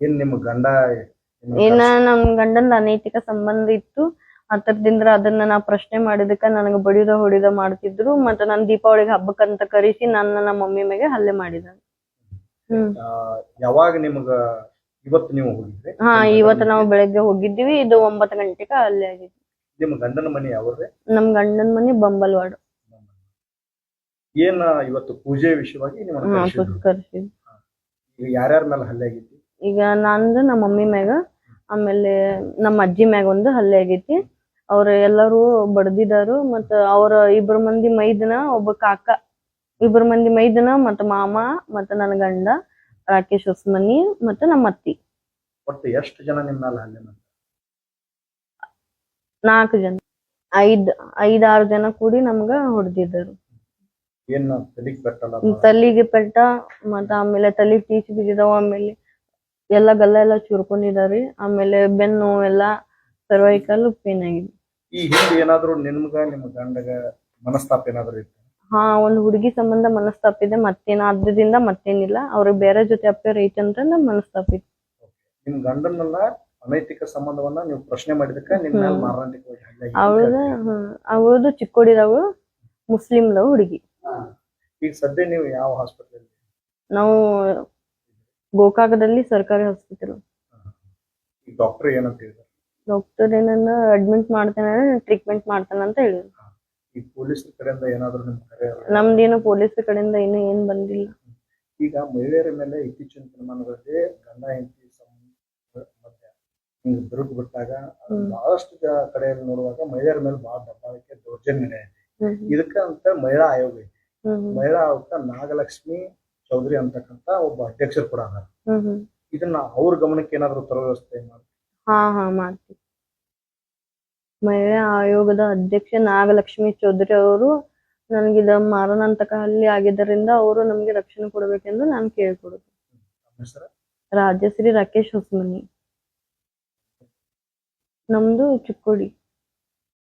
ಏನ್ ನಿಮ್ ಗಂಡ ಏನ ನಮ್ ಗಂಡನ ಅನೈತಿಕ ಸಂಬಂಧ ಇತ್ತು. ಆತರದಿಂದ ಅದನ್ನ ನಾ ಪ್ರಶ್ನೆ ಮಾಡಿದಕ್ಕ ನನಗ ಬಡಿದ ಹೊಡಿದ ಮಾಡ್ತಿದ್ರು. ಮತ್ತ ನನ್ ದೀಪಾವಳಿಗೆ ಹಬ್ಬಕ್ಕಂತ ಕರೆಸಿ ನನ್ನ ನಮ್ಮ ಮಮ್ಮಿ ಮೇಲೆ ಹಲ್ಲೆ ಮಾಡಿದ ಹ್ಮ್. ಯಾವಾಗ ನಿಮ್ಗ ಇವತ್ತು ನೀವು ಹೋಗಿದ್ರಿ? ಹಾ ಇವತ್ತು ನಾವು ಬೆಳಗ್ಗೆ ಹೋಗಿದ್ದೀವಿ. ಇದು ಒಂಬತ್ತು ಗಂಟೆಗೆ ಅಲ್ಲೇ ಆಗಿದ್ವಿ ನಿಮ್ ಗಂಡನ ಮನೆ ಯಾವ್ರಿ ನಮ್ ಗಂಡನ ಮನೆ ಬಂಬಲ್ವಾಡು. ಏನ ಇವತ್ತು ಪೂಜೆ ವಿಷಯವಾಗಿ ನಿಮ್ಮನ್ನ ಕರ್ಸಿದ್ರು? ಈಗ ಯಾರ್ಯಾರ ಮೇಲೆ ಹಲ್ಲೆ ಆಗೈತಿ ಈಗ ನಂದು ನಮ್ಮ ಮಮ್ಮಿ ಮ್ಯಾಗ ಆಮೇಲೆ ನಮ್ಮ ಅಜ್ಜಿ ಮ್ಯಾಗ ಒಂದು ಹಲ್ಲೆ ಆಗೈತಿ. ಅವ್ರ ಎಲ್ಲರೂ ಬಡ್ದಿದಾರು ಮತ್ತ ಅವ್ರ ಇಬ್ರ ಮಂದಿ ಮೈದನ ಒಬ್ಬ ಕಾಕ ಇಬ್ರ ಮಂದಿ ಮೈದನ ಮತ್ತ ಮಾಮ ಮತ್ತ ನನ್ನ ಗಂಡ ರಾಕೇಶ್ ಹೊಸ್ಮನಿ ಮತ್ತ ನಮ್ಮ ಅತ್ತಿ. ಒಟ್ಟು ಎಷ್ಟು ಜನ ನಿಮ್ಮ ಮೇಲೆ ಹಲ್ಲೆ ಮಾಡ್ತಾರೆ? ನಾಲ್ಕು ಜನ. ಐದ್ ಐದ್ ಆರು ಜನ ಕೂಡಿ ನಮ್ಗ ಹೊಡೆದಿದ್ದರು. ಏನ್ ತಲಿಗ್ ಪೆಟ್ಟ ಮತ್ತ ಆಮೇಲೆ ತಲಿಗ್ ಟೀಚ್ ಬಿದ್ದಿದಾವ ಆಮೇಲೆ. ಎಲ್ಲ ಗಲ್ಲ ಎಲ್ಲ ಚುರ್ಕೊಂಡಿದಾರಿ ಆಮೇಲೆ ಬೆನ್ನು ಎಲ್ಲ ಸರ್ವೈಕಲ್ ಪೇನ್ ಆಗಿದೆ. ಈ ಹಿಂದೆ ಏನಾದ್ರು ನಿಮ್ಗ ನಿಮ್ಮ ಗಂಡಗ ಮನಸ್ತಾಪ ಏನಾದ್ರು ಇತ್ತು? ಹಾ ಒಂದ್ ಹುಡುಗಿ ಸಂಬಂಧ ಮನಸ್ತಾಪ ಇದೆ. ಮತ್ತೇನ ಅದ್ರದಿಂದ ಮತ್ತೇನಿಲ್ಲ. ಅವ್ರಿಗೆ ಬೇರೆ ಜೊತೆ ಅಪ್ಪೇರ್ ಐತೆ ನಮ್ ಮನಸ್ತಾಪ ಇದೆ. ನಿಮ್ ಗಂಡನ್ನೆಲ್ಲ ಅನೈತಿಕ ಸಂಬಂಧವನ್ನ ನೀವು ಪ್ರಶ್ನೆ ಮಾಡಿದಕ್ಕ ನಿಮ್ ಮೇಲೆ ಹ್ಮ್. ಮಾರಣಾಂತಿಕವಾಗಿ ಹಲ್ಲೆ ಅಂತ ಅವಳದ ಚಿಕ್ಕೋಡಿದವಳು ಮುಸ್ಲಿಂದವ ಹುಡುಗಿ. ಈಗ ಸದ್ಯ ನೀವು ಯಾವ ಹಾಸ್ಪಿಟಲ್ ನಾವು ಗೋಕಾಕದಲ್ಲಿ ಸರ್ಕಾರಿ ಹಾಸ್ಪಿಟಲ್ ಡಾಕ್ಟರ್ ಏನಂತ ಹೇಳಿದ್ರು? ಡಾಕ್ಟರ್ ಏನನ್ನ ಅಡ್ಮಿಟ್ ಮಾಡ್ತಾನೆ ಟ್ರೀಟ್ಮೆಂಟ್ ಮಾಡ್ತಾನೆ ಅಂತ ಹೇಳಿದ್ರು. ಈ ಪೊಲೀಸ್ ಕಡೆಯಿಂದ ಏನಾದ್ರು ನಿಮ್ ಕರೆ ನಮ್ದೇನು ಪೊಲೀಸ್ ಕಡೆಯಿಂದ ಏನು ಏನ್ ಬಂದಿಲ್ಲ. ಈಗ ಮಹಿಳೆಯರ ಮೇಲೆ ಇತ್ತೀಚಿನ ದಿನಮಾನಗಳಲ್ಲಿ ಗಂಡ ಹೆಂಡತಿ ಮಧ್ಯ ಹಿಂಗ್ ಬಿರುಕು ಬಿಟ್ಟಾಗ. ಬಹಳಷ್ಟು ಕಡೆಯಲ್ಲಿ ನೋಡುವಾಗ ಮಹಿಳೆಯರ ಮೇಲೆ ಬಹಳ ದಬ್ಬಾಳಿಕೆ ದೌರ್ಜನ್ಯ ಇದೆ ಇದಕ್ಕ ಅಂತ ಮಹಿಳಾ ಆಯೋಗ ಐತಿ. ಮಹಿಳಾ ಆಯೋಗ ನಾಗಲಕ್ಷ್ಮಿ ಚೌಧರಿ ಅಂತಕ್ಕಂತ ಒಬ್ಬ ಅಧ್ಯಕ್ಷರು ಕೂಡ ಅದಾರ ಇದನ್ನ ಅವ್ರ ಗಮನಕ್ಕೆ ಏನಾದ್ರು ತರೋ ವ್ಯವಸ್ಥೆ ಮಾಡಿ ಹಾ ಹಾ ಮಾಡ್ತೀವಿ. ಮಹಿಳಾ ಆಯೋಗದ ಅಧ್ಯಕ್ಷ ನಾಗಲಕ್ಷ್ಮಿ ಚೌಧರಿ ಅವರು ನನಗಿದ ಮಾರಣಾಂತಕ ಹಳ್ಳಿ ಆಗಿದ್ದರಿಂದ ಅವರು ನಮ್ಗೆ ರಕ್ಷಣೆ ಕೊಡಬೇಕೆಂದು ನಾನು ಕೇಳ್ಕೊಡುದು. ರಾಜಶ್ರೀ ರಾಕೇಶ್ ಹೊಸಮನಿ. ನಮ್ದು ಚಿಕ್ಕೋಡಿ.